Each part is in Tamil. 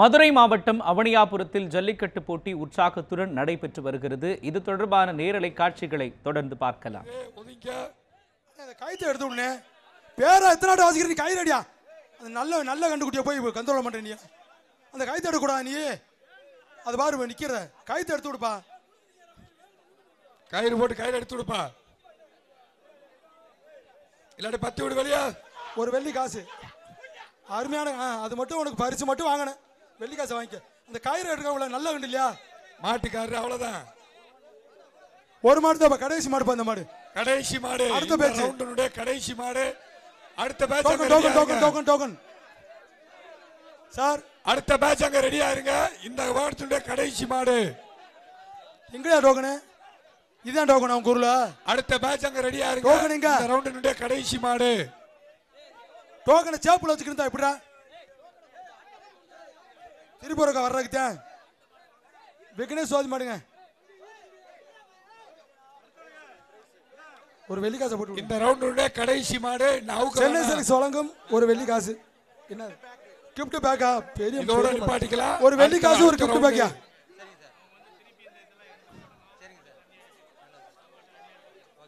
மதுரை மாவட்டம் அவனியாபுரத்தில் ஜல்லிக்கட்டு போட்டி உற்சாகத்துடன் நடைபெற்று வருகிறது. இது தொடர்பான நேரலை காட்சிகளை தொடர்ந்து பார்க்கலாம். ஒதுங்க. அந்த கயிற்றை எடுத்து விடனே பேரை எத்தனை நாட்டு வாசிக்கிற கயிறு நல்ல நல்ல கண்டுக்குட்டியை போய் கந்தோளம் பண்ற நீ. அந்த கயிற்று எடுக்கக்கூடாது நீ? அது பாரு நிக்கிற கயிற்று எடுத்து விடுப்பா. கயிறு போட்டு கயிறு எடுத்து விடுப்பா. இல்லாட்டி பத்து விடு வெளியா. ஒரு வெள்ளி காசு. அருமையான ஆ அது மட்டும் உனக்கு பரிசு மட்டும் வாங்கினேன். வெள்ளி காசு வாங்கிக்க. அந்த கயிறு எடுக்க நல்ல கண்டு இல்லையா? மாட்டுக்காரரு அவ்வளவுதான். ஒரு மாடு தான் கடைசி மாடுப்பா அந்த மாடு. கடைசி மாடு. அடுத்த batch. ரவுண்டினுடைய கடைசி மாடு. அடுத்த batch token token token token token. Sir. அடுத்த பேட்ச் அங்க ரெடியா இருங்க இந்த வாரத்தினுடைய கடைசி மாடு. எங்கயா டோக்கனு? இதுதான் டோக்கன் அவன் குருல? அடுத்த பேட்ச் அங்க ரெடியா இருங்க டோக்கன் எங்க? ரவுண்டினுடைய கடைசி மாடு. டோக்கனை சேப்புல வச்சுக்கிட்டு எப்படிடா? திருப்பூரக்கா வர்றதுக்கு விக்னேஷ் சோதி மாடுங்க. ஒரு வெள்ளி காசை போட்டு. இந்த ரவுண்டினுடைய கடைசி மாடு சென்னை. சில்க்ஸ் வழங்கும் ஒரு வெள்ளி காசு. என்ன? கிஃப்ட் பேக்கா பெரிய நிப்பாட்டிக்கலாம். ஒரு வெள்ளி காசு ஒரு கிஃப்ட். பேக்கா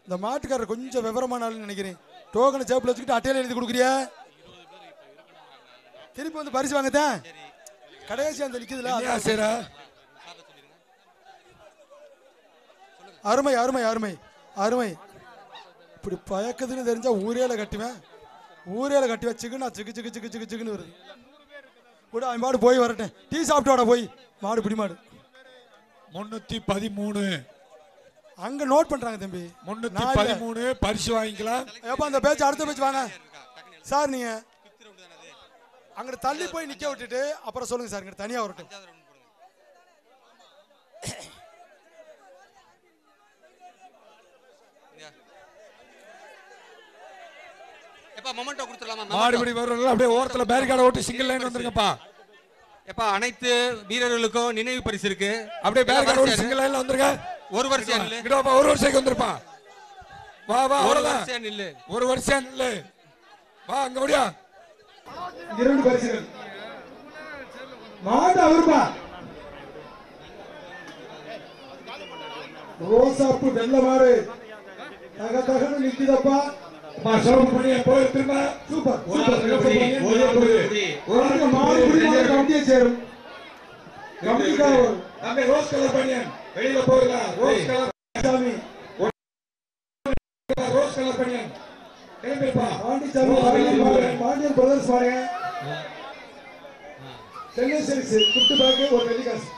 இந்த மாட்டுக்காரர் கொஞ்சம் விவரமான ஆளுன்னு நினைக்கிறேன் டோக்கனை சேப்பில் வச்சுக்கிட்டு அட்டையில எழுதி கொடுக்குறியா? திருப்பி வந்து பரிசு வாங்கத்தான் கடைசி அந்த நிக்குதுல என்னையா அது- செய்ற? அருமை அருமை அருமை அருமை. இப்படி பயக்குதுன்னு தெரிஞ்சா ஊரேல கட்டுவேன். ஊரேல கட்டுவேன். சிக்குனா சிக்கு சிக்கு சிக்கு சிக்கு சிக்குன்னு வருது. கூட அவன் மாடு போய் வரட்டும். டீ சாப்பிட்டு வாடா போய். மாடு பிடி மாடு. முன்னூத்தி பதிமூணு. அங்க நோட் பண்றாங்க தம்பி. முன்னூத்தி. பதிமூணு பரிசு வாங்கிக்கலாம். ஏப்பா அந்த பேச்சு அடுத்த பேச்சு வாங்க. சார் நீங்க. அங்க தள்ளி போய் நிக்க விட்டுட்டு அப்புறம் சொல்லுங்க சார் இங்க தனியா வரட்டும். எப்பா மொமெண்டோ கொடுத்துடலாமா? மாடுபிடி வர்றவங்க அப்படியே ஓரத்துல பேரிகார்டு ஓட்டி சிங்கிள் லைன் வந்துருங்கப்பா. எப்பா அனைத்து வீரர்களுக்கும் நினைவு பரிசு இருக்கு. அப்படியே பேரிகார்டு ஓட்டி சிங்கிள் லைன்ல வந்துருங்க. ஒரு வருஷம் இங்கிட்ட வாப்பா, ஒரு வருஷம் வந்துருப்பா. வா வா ஒரு வருஷம் நில்லு. ஒரு வருஷம் இல்ல வா அங்க முடியா இரண்டு பரிசுகள். மாடு அவருப்பா ரோசாப்பு வெள்ள மாடு. தக தகன்னு நிக்குதப்பா. சோப்பு பண்ணி போய் திரும்ப. சூப்பர் ஒரு மாடு கமிட்டியை சேரும். கமிட்டிக்காக ரோஸ் கலர் வெளியில போயிடலாம் ரோஸ் கலர் சாமி ரோஸ் கலர் பனியன் கிளம்பிருப்பா பாண்டிச்சாமி பாண்டியன் பிரதர்ஸ் பாருங்க சென்னை சில்க்ஸ் குட்டு பேக்கு ஒரு வெள்ளிக்காசு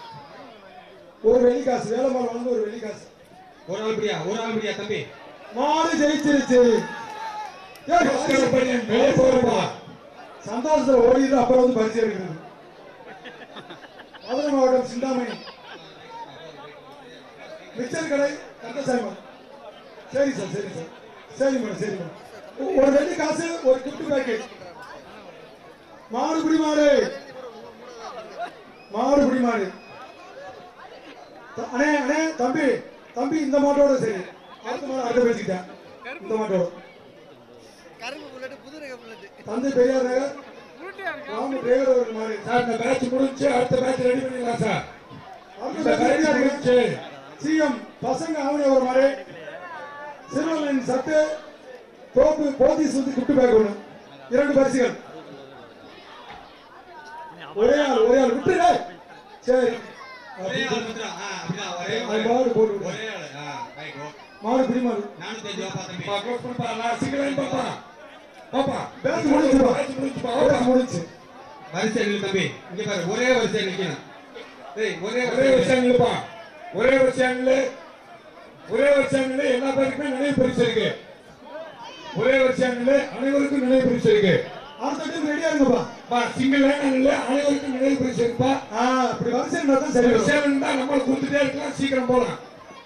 ஒரு வெள்ளிக்காசு வேலைமாள் வந்து ஒரு வெள்ளிக்காசு ஒரு ஆள் பிடியா ஒரு ஆள் பிடியா தம்பி? மாடு ஜெயிச்சிருச்சு. சந்தோஷத்துல ஓடிட்டு அப்புறம் வந்து பரிசு எடுக்கிறது. மதுரை மாவட்டம் சிந்தாமணி. மிக்சர் கடை கந்தசாமி. சரி சார் சரி சார். சரி மேடம் சரி மேடம். ஒரு வெள்ளி காசு ஒரு கிஃப்ட் பேக்கெட் மாடு குடி மாடு. மாடு குடி மாடு. த- அண்ணே அண்ணே தம்பி தம்பி இந்த மாட்டோட சரி. அடுத்த மாடு அடுத்த பேசிக்கிட்டேன் இந்த மாட்டோட. கரும்பு புல்லட்டு புது ரக புல்லட்டு. தந்தை பெரியார் நகர். ராமு டிரைவர் ஒரு மாதிரி சார் இந்த பேட்ச் முடிஞ்சு அடுத்த பேட்ச் ரெடி பண்ணிடலாம் சார். அடுத்த இந்த முடிஞ்சு. சிஎம் பசங்க அவனே ஒரு மாதிரி சிறுவனின் சட்டு தோப்பு போத்தீஸ் வந்து குட்டு பேக் ஒண்ணு. இரண்டு பரிசுகள். ஒரே ஆள் ஒரே ஆள். விட்டுரு சரி. ஒரே ஆள் அப்படிதான் ஒரே மாடு போட்டு. ஒரே ஆள். மாடு பிடி மாடு நானும் தெரிஞ்சு பா, பாப்பா. பாப்பா. முடிஞ்சுப்பா. பேட்ச் முடிஞ்சு வரிசை நில்லு தம்பி. இங்க பாரு ஒரே வரிசை நிக்கணும். ஒரே ஒரே வரிசை நில்லுப்பா. ஒரே வருஷம் நில்லு. ஒரே வருஷம் நில்லு. எல்லா பேருக்குமே நினைவு பரிசு இருக்கு. ஒரே நில்லு. அனைவருக்கும் நினைவு பரிசு இருக்கு அடுத்த ரெடியா இருங்கப்பா. பா, line நில்லு. அனைவருக்கும் நினைவு பரிசு இருக்குப்பா ஆ அப்படி வரிசை தான் சரி நம்மள கொடுத்துட்டே இருக்கலாம். சீக்கிரம் போலாம்.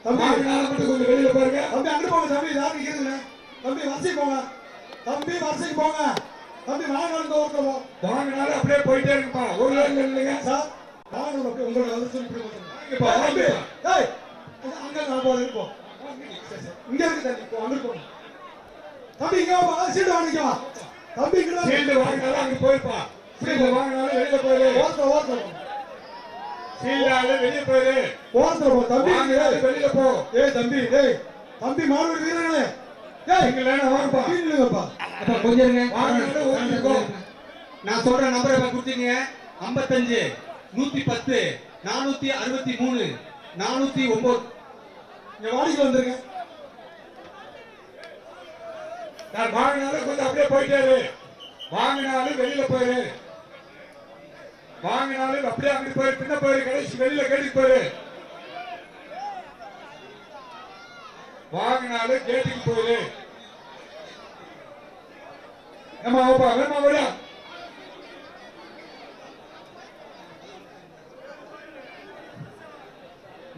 தம்பி. மட்டும் கொஞ்சம் வெளியில பாருங்க. தம்பி அங்க போங்க தம்பி. யாரும் நிக்கிறதுல தம்பி வரிசைக்கு போங்க. தம்பி வரிசைக்கு போங்க. தம்பி வாங்க வந்து ஒருத்தர் போ. வாங்கினாலும் அப்படியே போயிட்டே இருக்குப்பா ஒரு லைன் இல்லைங்க. சார் வாங்க அப்படியே உங்களை வந்து சொல்லி இப்படி. வாங்கப்பா, அங்க நான். இங்க இருக்கு தம்பி அங்க போங்க. தம்பி இங்க வா சீட்டு வாங்கிக்கோ தம்பி இங்க வா. சீல்டு வாங்கினாலும் அங்க போயிருப்பா. சீல்ல வாங்கினாலும் வெளியில போயிரு. ஓரத்துல ஓரத்துல சீல்லால வெளிய போயிரு. ஓரத்துல போ. தம்பி. வெளியில போ ஏய் தம்பி. டேய் தம்பி. மாணவர் வீரர்களே. ஏய் நீங்க லைனா வாங்கப்பா. நில்லுங்கப்பா. அப்பா கொஞ்சம் இருங்க. வாங்கினாலும் ஓடிக்கோ நான் சொல்ற நம்பரை கொடுத்தீங்க. ஐம்பத்தஞ்சு நூத்தி பத்து நானூத்தி அறுபத்தி மூணு நானூத்தி ஒன்பது இங்க வாடிக்கு வந்துருங்க. நான் வாங்கினாலும் கொஞ்சம் அப்படியே போயிட்டே வாங்கினாலும் வெளியில போயிரு. வாங்கினாலும் அப்படியே அங்கிட்டு போயிரு. பின்ன போயிரு. கடைசி வெளியில கேட்டுக்கு போயிரு. வாங்கினாலும் கேட்டுக்கு போயிரு. ஏமா ஓப்பா வேமா விடா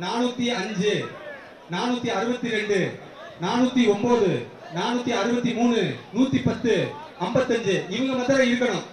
நானூத்தி அஞ்சு நானூத்தி அறுபத்தி ரெண்டு நானூத்தி ஒன்பது நானூத்தி அறுபத்தி மூணு நூத்தி பத்து ஐம்பத்தஞ்சு இவங்க மாத்திரம் இருக்கணும்.